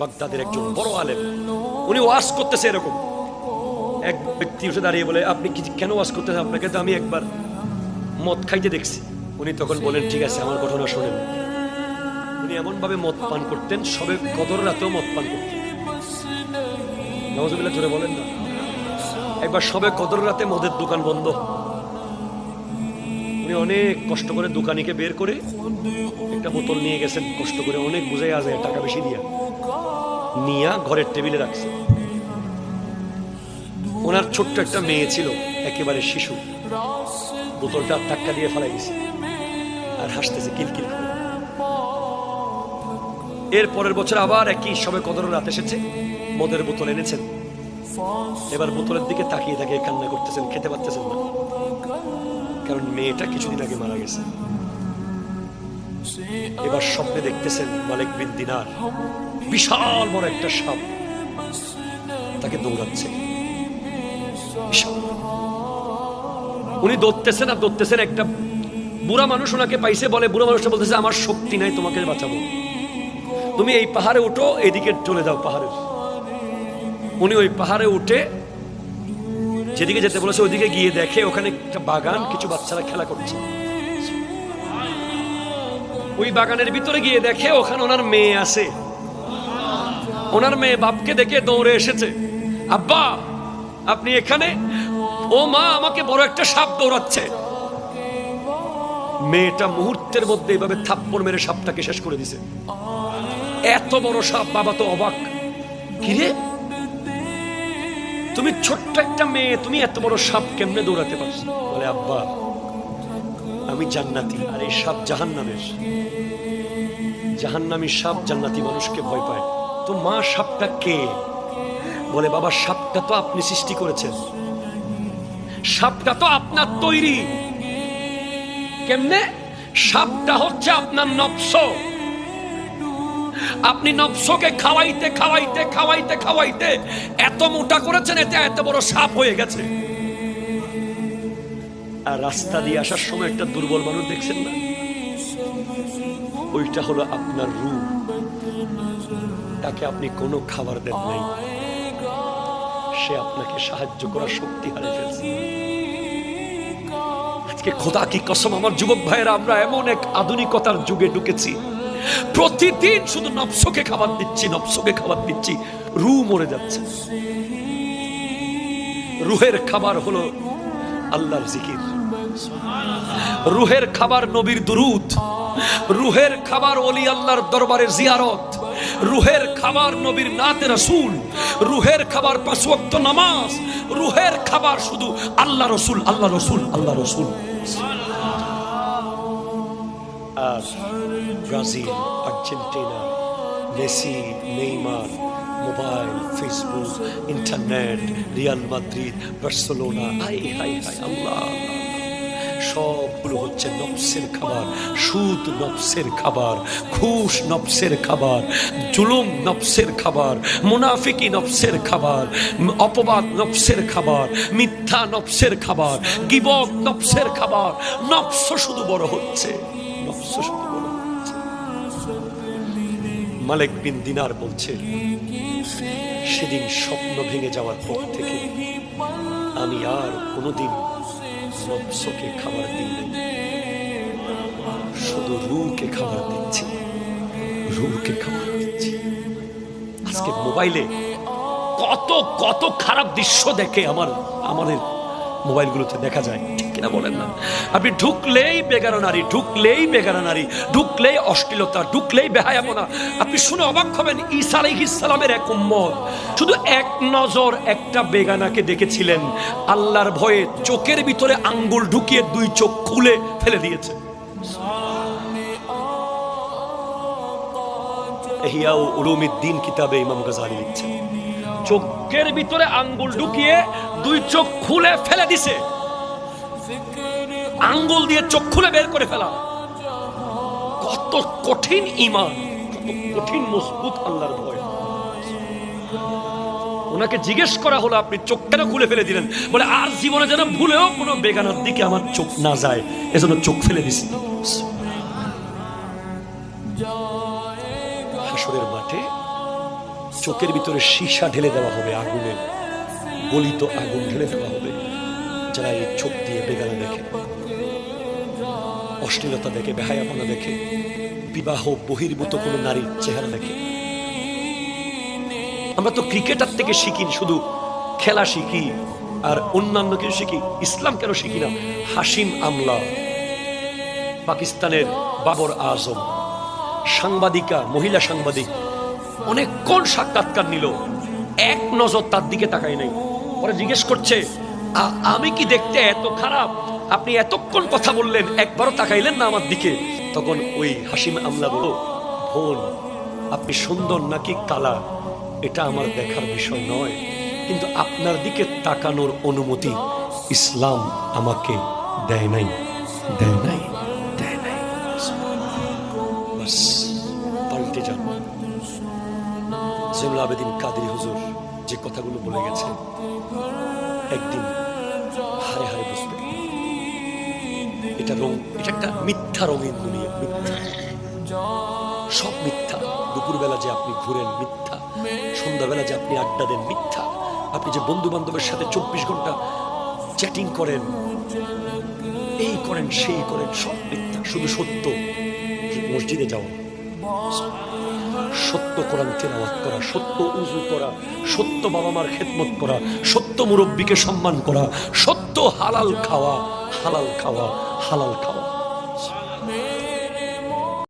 বাগদাদের একজন বড় আলেম। উনি ওয়াজ করতেছে এরকম। এক ব্যক্তি উঠে দাঁড়িয়ে বলে, আপনি কি কেন ওয়াজ করতেছেন? আপনাকে তো আমি একবার মদ খাইতে দেখছি। উনি তখন বলেন, ঠিক আছে, আমার ঘটনা শোনেন। উনি এমনভাবে মদ পান করতেন, সবে কদর রাতেও মদ পান করতেন। নওয়াজবিল্লাহ জোরে বলেন না। একবার সবে কদর রাতে মদের দোকান বন্ধ। উনি অনেক কষ্ট করে দোকানিকে বের করে একটা বোতল নিয়ে গেছেন, কষ্ট করে অনেক বুঝাই আজ টাকা বেশি দিয়া। নিয়া ঘরের টেবিলে রাখছে। ওনার ছোট্ট একটা মেয়ে ছিল, একেবারে শিশু। বোতলটা টাক্কা দিয়ে ফেলাই গেছে আর হাসতেছে কিলকিল এর পরের বছর আবার একই সবে কদর রাত এসেছে, মদের বোতল এনেছেন। এবার বোতলের দিকে তাকিয়ে তাকিয়ে কান্না করতেছেন, খেতে পারতেছেন না। কারণ মেয়েটা কিছুদিন আগে মারা গেছে। এবার স্বপ্নে দেখতেছেন মালিক বিন দিনার। বিশাল বড় একটা সাপ। তাকে দৌড়াচ্ছে। উনি দৌড়তেছেন আর দৌড়তেছেন একটা বুড়া মানুষ ওনাকে পাইছে, বলে বুড়া মানুষটা বলতেছে, আমার শক্তি নাই, তোমাকে বাঁচাবো। তুমি এই পাহাড়ে উঠো, এদিকে চলে যাও পাহাড়ের উনি ওই পাহাড়ে উঠে যেদিকে যেতে বলেছে, ওইদিকে গিয়ে দেখে ওখানে একটা বাগান, কিছু বাচ্চারা খেলা করছে। ওই বাগানের ভিতরে গিয়ে দেখে ওখানে ওনার মেয়ে আছে। ওনার মেয়ে বাপকে দেখে দৌড়ে এসেছে। আব্বা, আপনি এখানে? ও মা আমাকে বড় একটা সাপ দৌড়াচ্ছে। মেয়েটা মুহূর্তের মধ্যে এভাবে থাপ্পড় মেরে সাপটাকে শেষ করে দিছে। এত বড় সাপ, বাবা তো অবাক। কিরে তুমি ছোট্ট একটা মেয়ে, তুমি এত বড় সাপ কেমনে দৌড়াতে পারছ বলে, আব্বা, আমি জান্নাতি, আর এই সাপ জাহান্নামের। জাহান্নামী সাপ জান্নাতি মানুষকে ভয় পায়। তো মা সাপটা কে? বলে, বাবা, সাপটা তো আপনি সৃষ্টি করেছেন। সাপটা তো আপনার তৈরি। কেমনে? সাপটা হচ্ছে আপনার নফস আপনি নফসকে খাওয়াইতে খাওয়াইতে খাওয়াইতে খাওয়াইতে এত মোটা করেছেন, এতে এত বড় সাপ হয়ে গেছে। আর রাস্তা দিয়ে আসার সময় একটা দুর্বল মানুষ দেখছেন না? ওইটা হলো আপনার রূপ। তাকে আপনি কোনো খাবার দেন নাই। সে আপনাকে সাহায্য করার শক্তি হারিয়ে ফেলছে। আজকে খোদা কি কসম, আমার যুবক ভাইয়েরা, আমরা এমন এক আধুনিকতার যুগে ঢুকেছি। প্রতিদিন শুধু নফসকে খাবার দিচ্ছি, নফসকে খাবার দিচ্ছি। রু মরে যাচ্ছে। রুহের খাবার হলো আল্লাহর জিকির। রুহের খাবার নবীর দুরুদ। রুহের খাবার অলি আল্লাহর দরবারের জিয়ারত। রুহের খাবার নবীর নাতে রসুল। রুহের খাবার পাঁচ ওয়াক্ত নামাজ। রুহের খাবার শুধু আল্লাহ রসুল আল্লাহ রসুল আল্লাহ রসুল। আর Brazil, Argentina, Messi, Neymar, mobile, Facebook, internet, Real Madrid, Barcelona, high high high, আল্লাহ। সবগুলো হচ্ছে নফসের খাবার, সুদ নফসের খাবার, ঘুষ নফসের খাবার, জুলুম নফসের খাবার, মুনাফিকি নফসের খাবার, অপবাদ নফসের খাবার, মিথ্যা নফসের খাবার গিবক নফসের খাবার, নফস শুধু বড় হচ্ছে। বড় হচ্ছে মালিক বিন দিনার বলছে, সেদিন স্বপ্ন ভেঙে যাওয়ার পর থেকে আমি আর কোনোদিন নফসকে খাবার দিই শুধু রুকে খাবার দিচ্ছি। রুকে খাবার দিচ্ছি। আজকে মোবাইলে কত কত খারাপ দৃশ্য দেখে আমার, আমাদের মোবাইলগুলোতে দেখা যায়, ঠিক কিনা বলেন না? আপনি ঢুকলেই বেগারা নারী, ঢুকলেই বেগারা নারী, ঢুকলেই অশ্লীলতা, ঢুকলেই বেহায়াপনা। আপনি শুনে অবাক হবেন, ঈসা আলাইহিস সালামের এক উম্মত। শুধু এক নজর একটা বেগানাকে দেখেছিলেন। আল্লাহর ভয়ে চোখের ভিতরে আঙ্গুল ঢুকিয়ে দুই চোখ খুলে ফেলে দিয়েছে। এহিয়াউ উলুমিদ্দিন কিতাবে ইমাম গাজালি লিখছেন। চোখের ভিতরে আঙ্গুল ঢুকিয়ে দুই চোখ খুলে ফেলে দিছে। আঙ্গুল দিয়ে চোখ খুলে বের করে ফেলা। কত কঠিন ইমান কঠিন মজবুত আল্লাহর ভয়। ওনাকে জিজ্ঞেস করা হলো, আপনি চোখ কেন খুলে ফেলে দিলেন? বলে, আর জীবনে যেন ভুলেও কোনো বেগানার দিকে আমার চোখ না যায়, এজন্য চোখ ফেলে দিছি। চোখের ভিতরে সীসা ঢেলে দেওয়া হবে আগুনের গলিত আগুন ঢেলে দেওয়া হবে। যারা এই চোখ দিয়ে বেগানা দেখে, অশ্লীলতা দেখে, বেহায়াপনা দেখে, বিবাহ বহির্ভূত কোনো নারীর চেহারা দেখে। আমরা তো ক্রিকেটার থেকে শিখি শুধু খেলা শিখি, আর অন্যান্য কিছু শিখি, ইসলাম কেন শিখি না? হাসিম আমলা, পাকিস্তানের বাবর আজম, সাংবাদিকা, মহিলা সাংবাদিক অনেকক্ষণ সাক্ষাৎকার নিল? এক নজর তার দিকে তাকাই নাই। পরে জিজ্ঞেস করছে আমি কি দেখতে এত খারাপ? আপনি এতক্ষণ কথা বললেন, একবারও তাকাইলেন না আমার দিকে? তখন ওই হাসিম আমলা বলল, বোন, আপনি সুন্দর নাকি কালা? এটা আমার দেখার বিষয় নয়। কিন্তু আপনার দিকে তাকানোর অনুমতি ইসলাম আমাকে দেয় নাই। দেয় নাই? আবেদিন কাদের হুজুর যে কথাগুলো বলে গেছে, একদিন হারে হারে বসবে। এটা রং এটা একটা মিথ্যা রঙিন দুনিয়া মিথ্যা। সব মিথ্যা। দুপুরবেলা যে আপনি ঘুরেন, মিথ্যা। সন্ধ্যাবেলা যে আপনি আড্ডা দেন, মিথ্যা। আপনি যে বন্ধু বান্ধবের সাথে চব্বিশ ঘণ্টা চ্যাটিং করেন, এই করেন, সেই করেন, সব মিথ্যা। শুধু সত্য মসজিদে যাওয়া। সত্য কোরআন তেলাওয়াত করা, সত্য উজু করা, সত্য বাবা মার খেদমত করা, সত্য মুরব্বীকে সম্মান করা, সত্য হালাল খাওয়া হালাল খাওয়া হালাল খাওয়া।